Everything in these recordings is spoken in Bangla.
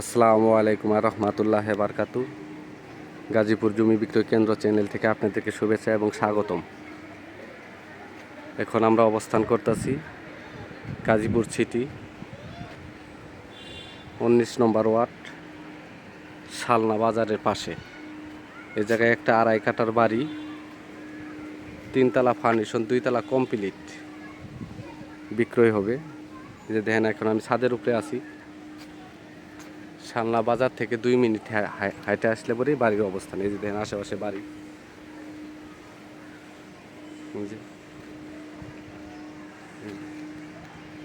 আসসালামু আলাইকুম রহমাতুল্লাহ বারকাতু। গাজীপুর জমি বিক্রয় কেন্দ্র চ্যানেল থেকে আপনাদেরকে শুভেচ্ছা এবং স্বাগতম। এখন আমরা অবস্থান করতেছি গাজীপুর সিটি, উনিশ নম্বর ওয়ার্ড, শালনা বাজারের পাশে। এ জায়গায় একটা আড়াই কাটার বাড়ি, তিনতলা ফার্নিশন, দুইতলা কমপ্লিট বিক্রয় হবে। যে দেখেন, এখন আমি ছাদের উপরে আছি। শালনা বাজার থেকে দুই মিনিট হা- হা- হাইটে আসলে পরেই বাড়ির অবস্থান। এই যে দেখেন, আশেপাশে বাড়ি।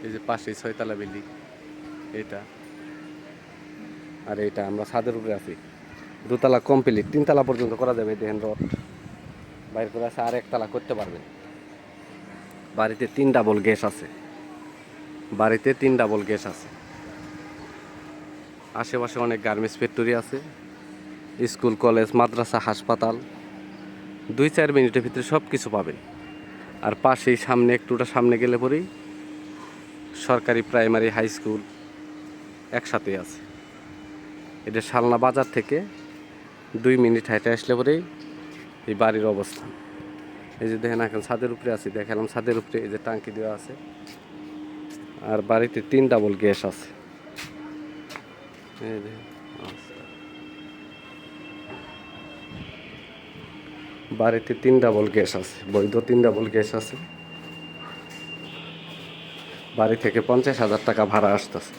এই যে। পাশে ছয়তলা বিল্ডিং। এটা। আর এটা আমরা ছাদের উপরে আছি। দুতলা কমপ্লিট তিনতলা পর্যন্ত করা যাবে দেখেন রড। বাইর করে আছে, আর একতলা করতে পারবেন। বাড়িতে তিন ডাবল গ্যাস আছে। বাড়িতে তিন ডাবল গ্যাস আছে। আশেপাশে অনেক গার্মেন্টস ফ্যাক্টরি আছে, স্কুল, কলেজ, মাদ্রাসা, হাসপাতাল। দুই চার মিনিটের ভিতরে সব কিছু পাবেন। আর পাশেই সামনে একটুটা সামনে গেলে পরেই সরকারি প্রাইমারি, হাই স্কুল একসাথেই আছে। এটা শালনা বাজার থেকে দুই মিনিট হাইটে আসলে পরেই এই বাড়ির অবস্থান এই যে দেখেন, এখন ছাদের উপরে আছি, দেখালাম ছাদের উপরে এই যে টাঙ্কি দেওয়া আছে। আর বাড়িতে তিন ডাবল গ্যাস আছে। বাড়িতে তিন ডাবল গ্যাস আছে, বৈধ তিন ডাবল গ্যাস আছে। বাড়ি থেকে পঞ্চাশ হাজার টাকা ভাড়া আসতেছে।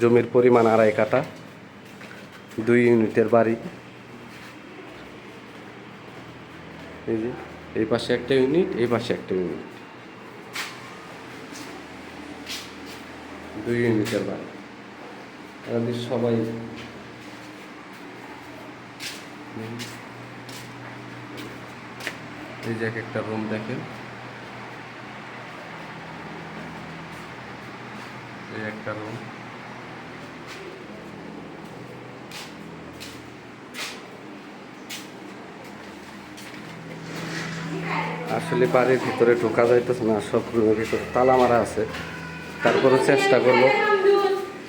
জমির পরিমাণ আড়াই কাটা দুই ইউনিটের বাড়ি। এই যে, এই পাশে একটা ইউনিট, এই পাশে একটা ইউনিট। দুই ইউনিটের বাড়ি। আমাদের সবাই। এই যে একটা রুম দেখেন। এই একটা রুম আসলে বাড়ির ভিতরে ঢোকা যাইতেছে না, সব রুমের ভিতরে তালা মারা আছে। তারপরে চেষ্টা করব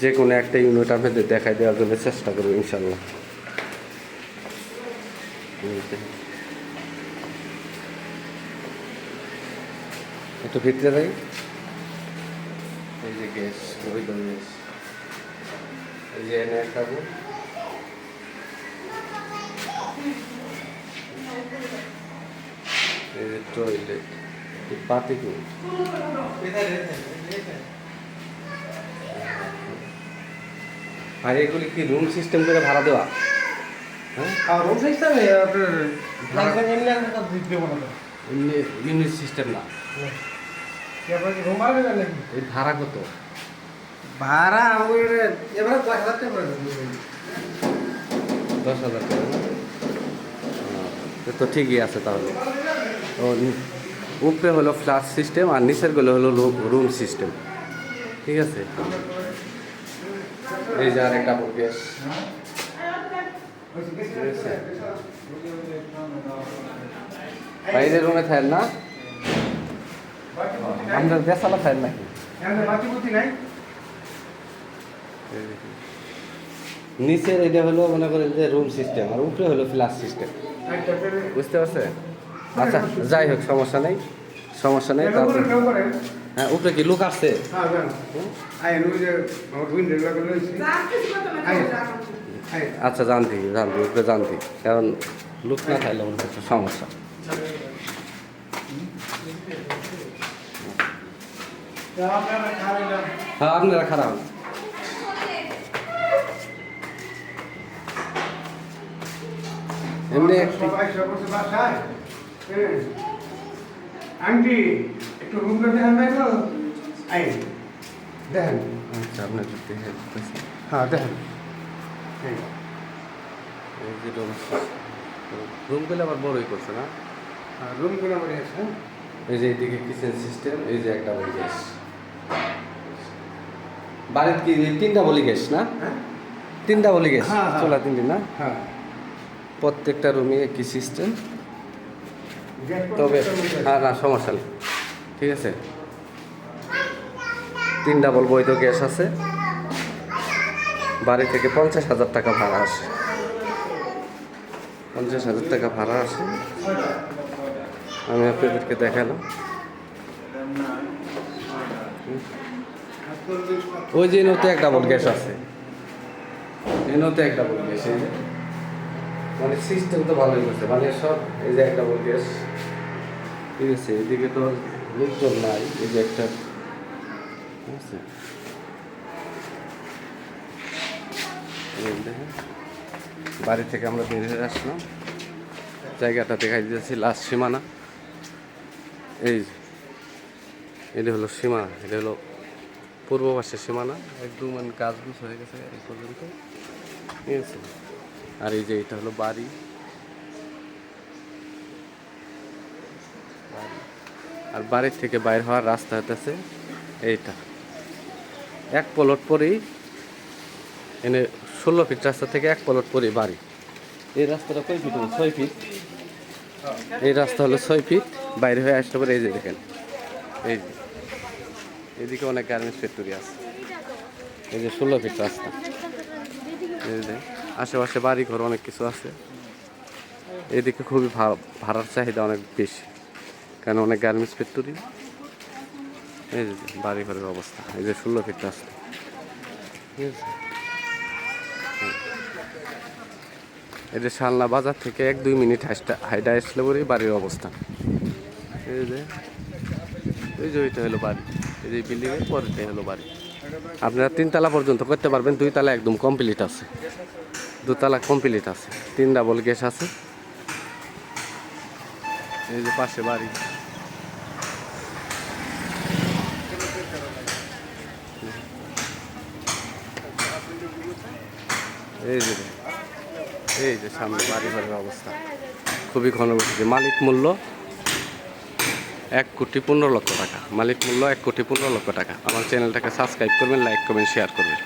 যে কোনো একটা ইউনিট আপনাদের দেখাই দেওয়ার জন্য চেষ্টা করব, ইনশাল্লাহ। একটু ভিতরে যাই এই যে গ্যাস গ্যাস। এই যে এনে room। এই যে টয়লেট পাতি আর এগুলি কি রুম সিস্টেম করে ভাড়া দেওয়া? হ্যাঁ? রুম সিস্টেম ইউনিট সিস্টেম না এই ভাড়া কত? ভাড়া আমাদের এবারে দশ হাজার টাকা দশ হাজার টাকা। তো ঠিকই আছে তাহলে। ও উপরে হলো ফ্ল্যাট সিস্টেম আর নিচেরগুলো হলো রুম সিস্টেম ঠিক আছে? এই যে আর একটা গ্যাস বাইরে রুমে থাকেন না? আপনার বেসালা থাকেন নাকি? নিচের এটা হলো, মনে করেন যে রুম সিস্টেম আর উপরে হলো ফ্ল্যাট সিস্টেম বুঝতে পারছে আচ্ছা যাই হোক, সমস্যা নেই সমস্যা নেই, তারপর হ্যাঁ উপরে কি লোক আসছে? হ্যাঁ আচ্ছা জানতি জানতি উপরে জানতি। কারণ লোক না থাকলে মনে হচ্ছে সমস্যা। হ্যাঁ আপনারা খারাপ। এমনি হ্যাঁ। আন্টি একটু রুমটা দেখেন নাই তো। আই দেখেন। আচ্ছা আপনার দেখে দিতেছি। হ্যাঁ দেখেন। এই। যে রুম রুমগুলো আবার বড়ই করছে না? হ্যাঁ রুমগুলো আছে হ্যাঁ। এই যে এইদিকে কিচেন সিস্টেম এই যে একটা বলি গ্যাস। বাড়ির কি তিনটা বলি গ্যাস না? হ্যাঁ। তিনটা বলি গ্যাস? হ্যাঁ। চোলা তিনটি না? হ্যাঁ। প্রত্যেকটা রুমে কি সিস্টেম তবে। হ্যাঁ না সমস্যা নেই। ঠিক আছে? তিন ডাবল বৈধ গ্যাস আছে। বাড়ি থেকে পঞ্চাশ হাজার টাকা ভাড়া আসে। পঞ্চাশ হাজার টাকা ভাড়া আসে। আমি আপনাদেরকে দেখালাম। ওই যে নতে এক ডাবল গ্যাস আছে। এই এক ডাবল গ্যাস, এই যে। মানে সিস্টেম তো ভালোই করছে। মানে সব এই যে এক ডাবল গ্যাস। ঠিক আছে, এদিকে তো লোকজন নাই, এই যে একটা ঠিক আছে। বাড়ি থেকে আমরা বের হয়ে আসলাম। জায়গাটা দেখাই দিয়েছি লাস্ট সীমানা। এই এটা হলো সীমানা, এটা হলো পূর্ব পাশের সীমানা। একদম মানে গাছ গুছ হয়ে গেছে এই পর্যন্ত। ঠিক আছে? আর এই যে এটা হলো বাড়ি। বাড়ি। আর বাড়ির থেকে বাইর হওয়ার রাস্তা হতেছে এইটা। এক পলট পরেই, এনে ষোলো ফিট রাস্তা থেকে এক পলট পরেই বাড়ি। এই রাস্তাটা কয় ফিট ছয় ফিট এই রাস্তা হলো ছয় ফিট বাইরে হয়ে আসতে পারে এই যে দেখেন। এই যে। এদিকে অনেক গার্মেন্টস ফ্যাক্টরি আছে। এই যে ষোলো ফিট রাস্তা। এই যে আশেপাশে বাড়ি ঘর অনেক কিছু আছে। এদিকে খুবই ভাড়ার চাহিদা অনেক বেশি। কারণ অনেক গার্মেন্টস ফ্যাক্টরি? এই যে বাড়ি ঘরের অবস্থা, এই যে ষোলো ফিট রাস্তা। ঠিক আছে? এই যে শালনা বাজার থেকে এক দুই মিনিট হাইটা আসলে পরেই বাড়ির অবস্থা। এই যে এই যে ওইটা হলো বাড়ি। এই যে বিল্ডিংয়ের পরেরটাই হলো বাড়ি। আপনারা তিনতলা পর্যন্ত করতে পারবেন দুই তালা একদম কমপ্লিট আছে। দুতলা কমপ্লিট আছে। তিন ডাবল গ্যাস আছে। এই যে পাশে বাড়ি। এই যে এই যে সামনে বাড়ি ঘরের অবস্থা। খুবই ঘনবসতি মালিক মূল্য এক কোটি পনেরো লক্ষ টাকা। মালিক মূল্য এক কোটি পনেরো লক্ষ টাকা। আমার চ্যানেলটাকে সাবস্ক্রাইব করবেন লাইক করবেন শেয়ার করবেন।